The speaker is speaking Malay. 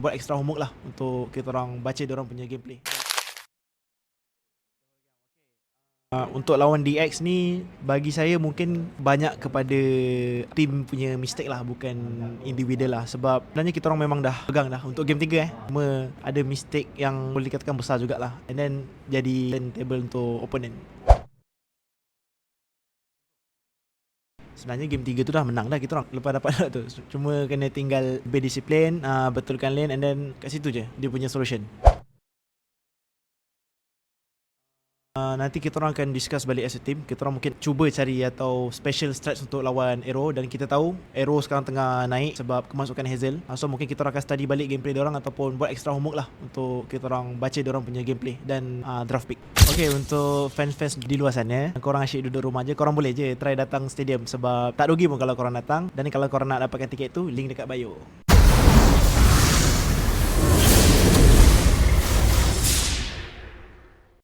buat extra homework lah untuk kita orang baca dia orang punya gameplay. Uh, untuk lawan DX ni bagi saya mungkin banyak kepada team punya mistake lah bukan individual lah. Sebab sebenarnya kita orang memang dah pegang dah untuk game 3 eh. Cuma ada mistake yang boleh dikatakan besar jugalah. And then jadi turn table untuk opponent Sebenarnya game 3 tu dah menang dah kita orang lepas dapat dah tu. Cuma kena tinggal berdisiplin uh, betulkan lane and then kat situ je dia punya solution Uh, nanti kita orang akan discuss balik as a team. Kita orang mungkin cuba cari atau special strats untuk lawan Arrow. Dan kita tahu Arrow sekarang tengah naik sebab kemasukan Hazel. Uh, So mungkin kita orang akan study balik gameplay dia orang Ataupun buat extra homework lah Untuk kita orang baca dia orang punya gameplay Dan uh, draft pick. Okay untuk fans-fans di luar sana Korang asyik duduk rumah je Korang boleh je try datang stadium Sebab tak rugi pun kalau korang datang. Dan kalau korang nak dapatkan tiket tu Link dekat bio